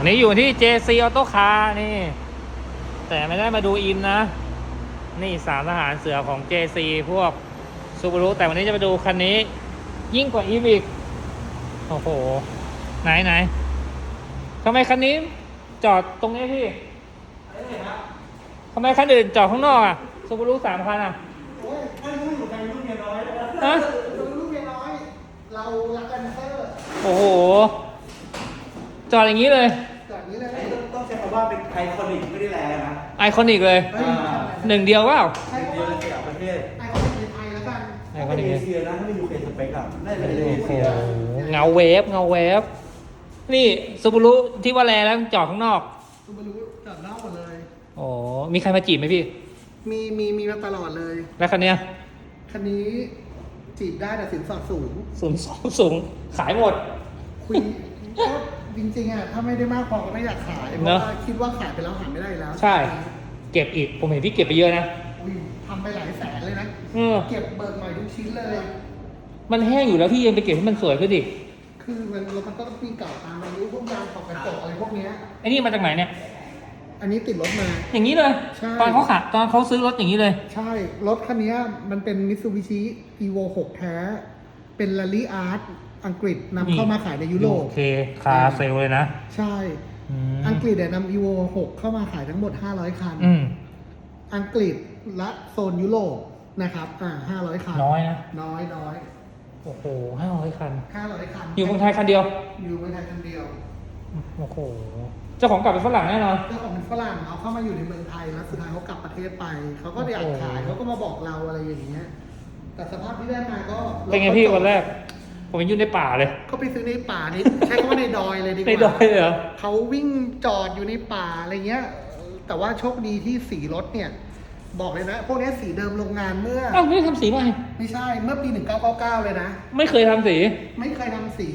วันนี้อยู่ที่ JC Auto Car นี่ แต่ไม่ได้มาดูอิมนะ นี่สามทหารเสือของ JC พวกซูบ a รุแต่วันนี้จะมาดูคันนี้ ยิ่งกว่าอิมอีก โอ้โห ไหนไหนทำไมคันนี้จอดตรงนี้พี่ทำไมคันอื่นจอดข้างนอกอะซูบ a รุสามคันอะโอ้ยถ้ารู้อยู่ใครลูกเมียน้อยนะฮะลูกเมียน้อย เรารักกันเซอร์โอ้โห จอดอย่างนี้เลยแบบนี้เลยต้องใช้คำว่าเป็นไอคอนิกไม่ได้แรงนะไอคอนิกเลย เฮ้ยหนึ่งเดียวว่า ใช่เดียวในสยามประเทศไอคอนเป็นไทยแล้วกันไอถ้าคอเป็นนิกเอเชียนะถ้าไม่ยูเคสเปกอะน่าจะเป็นเอโอ้โหเชียเงาเวฟเงาเวฟนี่ซูบ a รุที่ว่าแลแล้วจอดข้างนอก ซูบารุจอดนอกหมดเลยโอ้มีใครมาจีบไหมพี่ มีมีมีมาตลอดเลย แล้วคันเนี้ยคันนี้จีบได้แต่สินสอดสูง สูงสองสูงขายหมด คุยก็ จริงๆอะถ้าไม่ได้มากพอก็ไม่อยากขาย เพเนราะอะ ว่าคิดว่าขายไปแล้วหันไม่ได้แล้วใช่ เก็บอีก ผมเห็นพี่เก็บไปเยอะนะอุ้ยทำไปหลายแสนเลยนะ เออเก็บเบิกใหม่ทุกชิ้นเลย มันแห้งอยู่แล้วพี่ยังไปเก็บให้มันสวยขึ้นอีกคือมันมันก็ต้องมีเก่าตามอายุพวกยางขอบกระจกอะไรพวกเนี้ย ไอ้นี่มาจากไหนเนี่ย อันนี้ติดรถมา อย่างนี้เลย ใช่ ตอนเขาขับตอนเขาซื้อรถอย่างนี้เลย ใช่ รถคันเนี้ยมันเป็น Mitsubishi Evo 6 แท้ เป็น Rally Art อังกฤษนำเข้ามาขายในยุโรป โอเคคาเซลเลยนะ ใช่อืมอังกฤษเนี่ยนำ Evo 6 เข้ามาขายทั้งหมด 500 คัน อืม อังกฤษและโซนยุโรปนะครับ อ่า 500 คัน น้อยนะ น้อยน้อยโอ้โหห้าร้อยคัน 500 คันอยู่เมืองไทยคันเดียว อยู่เมืองไทยคันเดียว โอ้โห เจ้าของกลับเป็นฝรั่งแน่นอน เจ้าของเป็นฝรั่งเอาเข้ามาอยู่ในเมืองไทยแล้วสุดท้ายเขากลับประเทศไป เขาก็อยากโอ้โหขายเขาก็มาบอกเราอะไรอย่างเงี้ย แต่สภาพที่ได้มาก็เป็นไงพี่วันแรก ผมยังอยู่ในป่าเลยก็ไปซื้อในป่านี่ใช้คำว่าในดอยเลยดีกในว่าดอยเลยเหรอเขาวิ่งจอดอยู่ในป่าอะไรเงี้ย แต่ว่าโชคดีที่สีรถเนี่ย บอกเลยนะ พวกเนี้ยสีเดิมโรงงานเมื่อเอ้าไม่ได้ทำสีใหม่ไม่ใช่เมื่อปี 1999 เลยนะ ไม่เคยทำสี ไม่เคยทำสี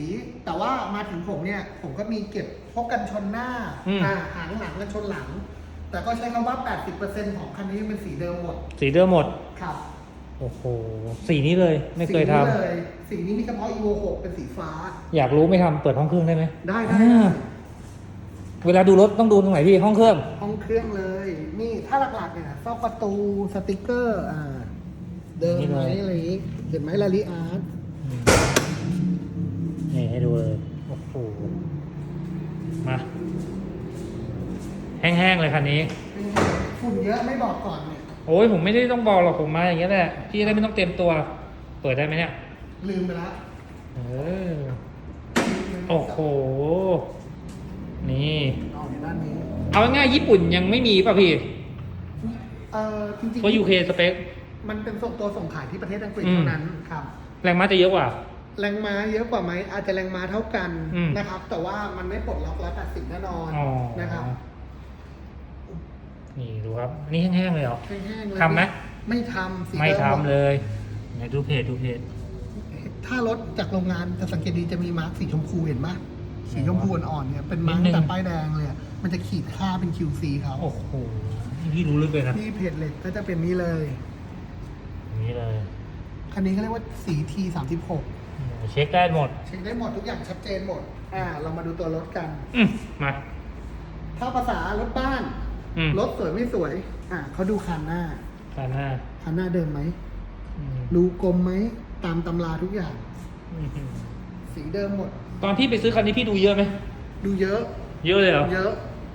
แต่ว่ามาถึงผมเนี่ย ผมก็มีเก็บพวกกันชนหน้าอืมอ่าหางหลังกันชนหลัง แต่ก็ใช้คำว่า 80%ของคันนี้เป็นสีเดิมหมด สีเดิมหมดครับโอ้โห สีนี้เลยไม่เคยทำสีนี้เลยสีนี้มีเฉพาะ evo 6เป็นสีฟ้า อยากรู้ไม่ทำเปิดห้องเครื่องได้ไหมได้ได้อ่าเวลาดูรถต้องดูตรงไหนพี่ห้องเครื่อง ห้องเครื่องเลย นี่ถ้าหลักๆเนี่ยซอกประตูสติกเกอร์อ่าเดิมนี่ไหมเลย อะไรอย่างงี้เห็นไหมลาลิอาร์ตนี่ให้ดูเลยโอ้โหมาแห้งๆเลยคันนี้ ฝุ่นเยอะไม่บอกก่อนเนี่ย โอ้ยผมไม่ได้ต้องบอกหรอกผมมาอย่างเงี้ยแหละพี่จะได้ไม่ต้องเตรียมตัว เปิดได้ไหมเนี่ยลืมไปแล้วเออโอ้โหนี่เอาในด้านนี้เอาง่ายๆญี่ปุ่นยังไม่มีป่ะพี่เอ่อจริงเพราะ UK สเปค มันเป็นส่งตัวส่งขายที่ประเทศอังกฤษอืมเท่านั้นครับแรงม้าจะเยอะกว่า แรงม้าเยอะกว่าไหมอาจจะแรงม้าเท่ากันอืมนะครับ แต่ว่ามันไม่ปลดล็อกร้อยแปดสิบแน่นอนอ๋อนะครับ นี่ดูครับอันนี่แห้งๆเลยเหรอ แห้งๆเลยทำไหม ไม่ทำสีไม่ดิทำหดเลยไหนดูเพจดูเพจ ถ้ารถจากโรงงานจะสังเกตดีจะมีมาร์กสีชมพูเห็นปะสีชมพูอ่อนๆเนี่ยเป็นมาร์กนิดนึง แต่ป้ายแดงเลยอะมันจะขีดค่าเป็น QC เขาโอ้โหนี่พี่รู้ลึกเลยนะที่เพจเหล็กก็จะเป็นนี้เลย อย่างนี้เลยคันนี้เขาเรียกว่าสี T 3 6โอ้โหเช็คได้หมดเช็คได้หมดทุกอย่างชัดเจนหมด อ่า เรามาดูตัวรถกัน อืมมา ถ้าภาษารถบ้าน อืมรถสวยไม่สวย อ่าเขาดูคันหน้าคันหน้าคันหน้าเดิมไหม อืมรูกลมไหม ตามตำราทุกอย่าง อืมสีเดิมหมด ตอนพี่ไปซื้อคันนี้พี่ดูเยอะไหมดูเยอะ เยอะเลยเหรอเยอะ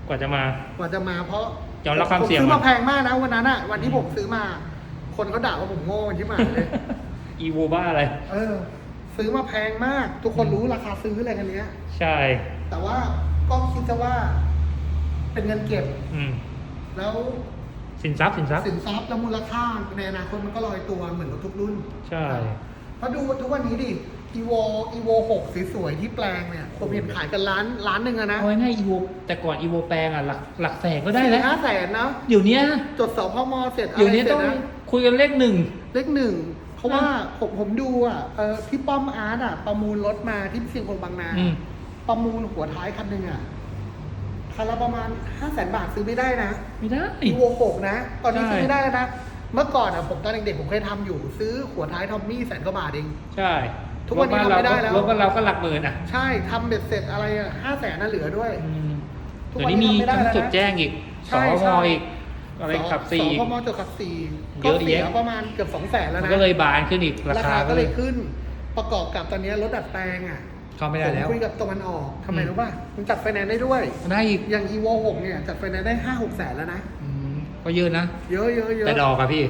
กว่าจะมา กว่าจะมาเพราะยอมรับความเสี่ยงผมซื้อไหมมาแพงมากนะวันนั้นอะวันที่ผมซื้อมา คนเขาด่าว่าผมโง่ที่หมายเลย อีโวบ้าอะไร เออ ซื้อมาแพงมาก ทุกคนรู้ราคาซื้ออะไรกันเนี้ย ใช่ แต่ว่าก็คิดซะว่า เป็นเงินเก็บ อืม แล้วสินทรัพย์สินทรัพย์สินทรัพย์และมูลค่าในอนาคตมันก็ลอยตัวเหมือนกับทุกรุ่น ใช่เพราะดูทุกวันนี้ดิ evo evo 6สวยๆที่แปลงเนี่ยผมเห็นขายกันล้านล้านหนึ่งอะนะเอาง่ายๆอีโวแต่ก่อนอีโวแปลงอะหลักหลักแสนก็ได้แล้วห้าแสนนะเดี๋ยวเนี้ยจดสพมเสร็จอะไรเดี๋ยวนี้เสร็ต้จองนะคุยกันเลขหนึ่งเลขหนึ่งเพราะว่าผมผมดูอะเออพี่ป้อมอาร์ตอะประมูลรถมาที่เชียงคงบางนาอืมประมูลหัวท้ายคันหนึ่งอะ คันละประมาณห้าแสนบาทซื้อไม่ได้นะไม่ได้ อีโวหกนะ ตอนนี้ใช่ ซื้อไม่ได้แล้วนะ เมื่อก่อนอะผมตอนเด็กๆผมเคยทำอยู่ ซื้อหัวท้ายทอมมี่แสนกว่าบาทเอง ใช่ทุกวันนี้รถบ้าทำไม่ได้แล้ว รถบ้านเราก็หลักหมื่นอะใช่ทำเบ็ดเสร็จอะไรอะห้าแสนน่ะเหลือด้วย อืมทุกเดี๋ยววันนี้นี้มีทำไม่ได้ทั้งแล้วจดนะแจ้งอีกสใช่อใช่มอีกอะไรขับสี่สอีกพมจดขับสี่เยอะก็เสีแยะประมาณเกือบสองแสนแล้วมันนะก็เลยบานขึ้นอีกราราคาคาก็ก็เลเลยยขึ้น ประกอบกับตอนนี้รถดัดแปลงอะ เข้าไม่ได้แล้ว ผมคุยกับตะวันออกทำไมอืมรู้ป่ะมันจัดไฟแนนซ์ได้ด้วย ได้อีกอย่าง evo 6เนี่ยจัดไฟแนนซ์ได้ห้าหกแสนแล้วนะ อืมก็เยอะนะ เยอะเยอะเยอะแต่ดอกอะพี่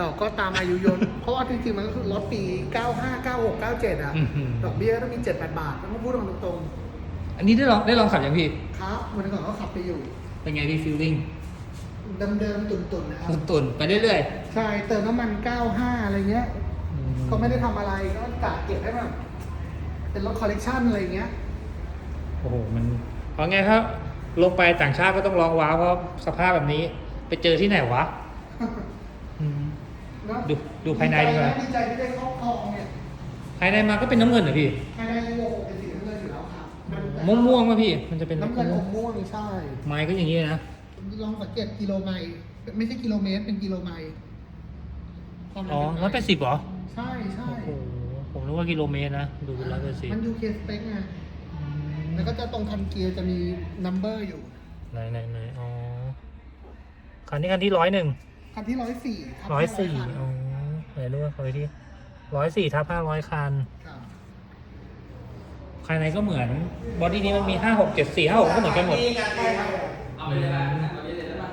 ดอกก็ตามอายุยนต์เพราะว่าจริงๆมันก็คือรถปี 95 96 97 อะ อื้อหือดอกเบี้ยก็ต้องมี 7-8 บาทต้องพูดกันตรงอันนี้ได้ลองได้ลองขับยังพี่ ๆครับวันก่อนก็ขับไปอยู่เป็นไงพี่ฟีลลิ่งเดิมๆตุ่นๆนะครับ ตุ่นๆไปเรื่อยใช่เติมน้ำมัน 95 อะไรเงี้ยๆอืมก็ไม่ได้ทำอะไรก็กะเก็บให้แบบ เป็นรถคอลเลกชันอะไรเงี้ยโอ้โหมันเอาไงครับ ลงไปต่างชาติก็ต้องลองว้าวเพราะสภาพแบบนี้ ไปเจอที่ไหนวะอืมเนอะดูดูภายในดีกว่าดีใจที่ได้ครอบครองเนี่ยภายในมาก็เป็นน้ำเงินเหรอพี่ภายในโอ้โหเป็นสีน้ำเงินอยู่แล้วครับนม่วงม่วงๆป่ะพี่ มันจะเป็นน้ำเงินอมม่วงใช่ ไม้ก็อย่างนี้นะลองสังเกตกิโลไมล์ไม่ใช่กิโลเมตรเป็นกิโลไมล์ความอ๋อเร็วร้อยแปดสิบเหรอใช่ใช่โอ้โห ผมนึกว่ากิโลเมตรนะ ดูร้อยแปดสิบมันยูเคสเปคไงแล้วก็จะตรงคันเกียร์จะมีนัมเบอร์อยู่ ไหนไหนไหนอ๋อ คันนี้คันที่ร้อยหนึ่ง คันที่ร้อยสี่ร้อยสี่อ๋อไหนดูว่าคอยที่ร้อยสี่ทับห้าร้อยคันภายในก็เหมือน บอดี้นี้มันมีห้าหกเจ็ดสี่ห้าหกก็เหมือนกันหมด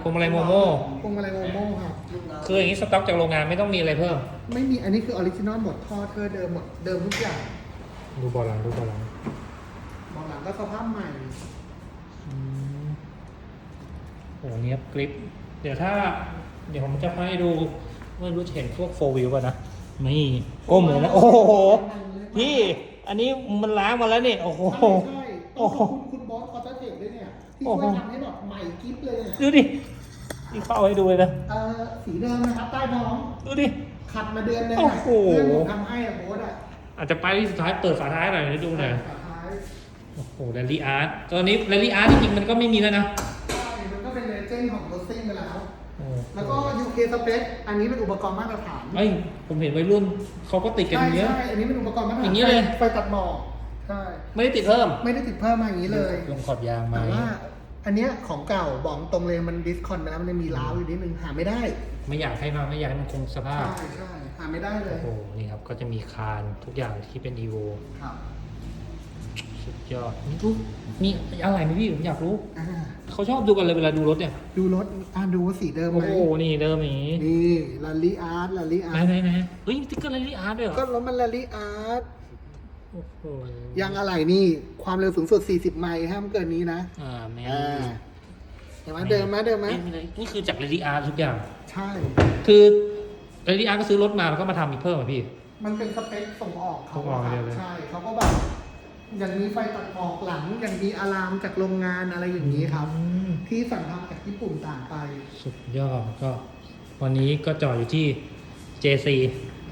พวงมาลัยโมโม่พวงมาลัยโมโม่ ครับคืออย่างนี้สต็อกจากโรงงานไม่ต้องมีอะไรเพิ่ม ไม่มีอันนี้คือออริจินอลหมดท่อเธอเดิมหมดเดิมทุกอย่างดูบอลหลังดูบอลหลังมองหลังก็สภาพใหม่อืมโอ้เนี้ยกริปเดี๋ยวถ้า เดี๋ยวผมจะให้ดูไม่รู้จะเห็นพวกโฟวิวป่ะนะนี่ก้มเลยนะโอ้โหพี่อันนี้มันล้างมาแล้วนี่โอ้โหใช่ใช่ต้โอ้องโหขอบคุณคุณบอสคอร์เตอร์เทคด้วยเนี่ยที่โอ้ช่วยโหทำให้แบบใหม่กิ๊บเลยเนี่ยดูดิ นี่เข้าให้ดูเลยนะ เอ่อสีเดิมนะครับใต้ท้องดูดิ ขัดมาเดือนนึงโอ้อะโห เพื่อนผมทำให้อะโบสอะอาจจะไปที่สุดท้ายเปิดฝาท้ายหน่อยให้ดูหน่อย สุดท้ายโอ้โหแรลลี่อาร์ตตอนนี้แรลลี่อาร์ตจริงๆมันก็ไม่มีแล้วนะใช่มันก็เป็นเลเจนด์ของรถซิ่งไปแล้วโอ้แล้วก็ UK Spec อันนี้เป็นอุปกรณ์มาตรฐานเอ้ยผมเห็นวัยรุ่นเขาก็ติดกันใช่เยอะ ใช่อันนี้เป็นอุปกรณ์มาตรฐานอย่างนี้เลย ไฟตัดหมอกใช่ ไม่ได้ติดเพิ่ม ไม่ได้ติดเพิ่มมาอย่างนี้เลย ลงขอบยางมาแต่ว่า อันเนี้ยของเก่าบอกตรงเลยมันดิสคอนไปแล้วมันยังมีล้าวอยู่นิดนึงหาไม่ได้ไม่อยากให้มาไม่อยากให้มันคงสภาพ ใช่ใช่หาไม่ได้เลยโอ้โห นี่ครับ ก็จะมีคานทุกอย่างที่เป็น EVO ครับสุดยอด นี่ทุกมีอะไรไหมพี่ผมอยากรู้ อ่าเขาชอบดูกันเลยเวลาดูรถเนี่ย ดูรถอ่าดูว่าสีเดิมไหโอ้มโห นี่เดิมอย่างนี้นี่ลาลี่อาร์ตลาลี่อาไหนร์ตไหนไหนเฮ้ยมีสติ๊กเกอร์แรลลี่อาร์ตด้วยเหรอก็รถมันลาลี่อาร์ต โอ้โหยางอะไรนี่ความเร็วสูงสุด 40 ไมล์ห้ามเกินนี้นะอ่าแมอ่าเห็นไหมเดิมไหมเดิมไหมนี่คือจากเรดี้อาร์ทุกอย่าง ใช่ คือเรดี้อาร์ก็ซื้อรถมาแล้วก็มาทำอีกเพิ่มอะพี่ มันเป็นสเปคส่งออกเขาส่งออกอะเดียวเลย ใช่เขาก็แบบอย่างมีไฟตัดหมอกหลัง อย่างมีอะลามจากโรงงานอะไรอย่างนี้ครับ อืมที่สั่งทำจากญี่ปุ่นต่างไป สุดยอดก็ วันนี้ก็จอดอยู่ที่ JC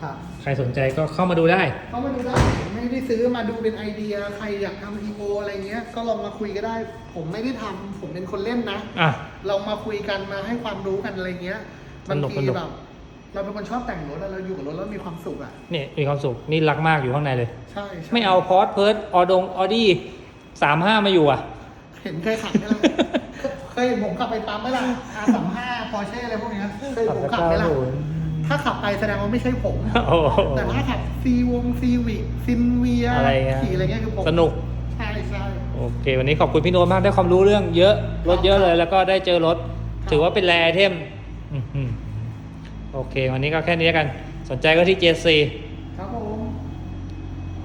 ครับใครสนใจก็เข้ามาดูได้ เข้ามาดูได้ไม่ได้ซื้อมาดูเป็นไอเดียใครอยากทำอีโอะไรเงี้ย ก็ลองมาคุยก็ได้ ผมไม่ได้ทำผมเป็นคนเล่นนะอะ เรามาคุยกันมาให้ความรู้กันอะไรเงี้ยสบางนุกทีสนุก แบบเราเป็นคนชอบแต่งรถอะเราอยู่กับรถแล้วมีความสุขอะนี่มีความสุขนี่รักมากอยู่ข้างในเลย ใช่ใช่ไม่เอาพอร์ตเพิร์ดออดงออดี้สามห้ามาอยู่อะ เห็นเคยขับไหมล่ะ เคยเห็นผมขับไปปั๊มไหมล่ะ R สามห้าพอเช่อะไรพวกเนี้ยเคยเห็นผมขับไหมล่ะ ถ้าขับไปแสดงว่าไม่ใช่ผม โอ้โห แต่ถ้าขับซีวงซีวิซินเวียอะไรเงี้ย ขี่อะไรเงี้ยคือผมสนุก ใช่ใช่ โอเค วันนี้ขอบคุณพี่โน้ตมากได้ความรู้เรื่องเยอะรถเยอะเลย แล้วก็ได้เจอรถถือว่าเป็นแรไอเทมอื้อหือโอเค วันนี้ก็แค่นี้แล้วกัน สนใจก็ที่ JC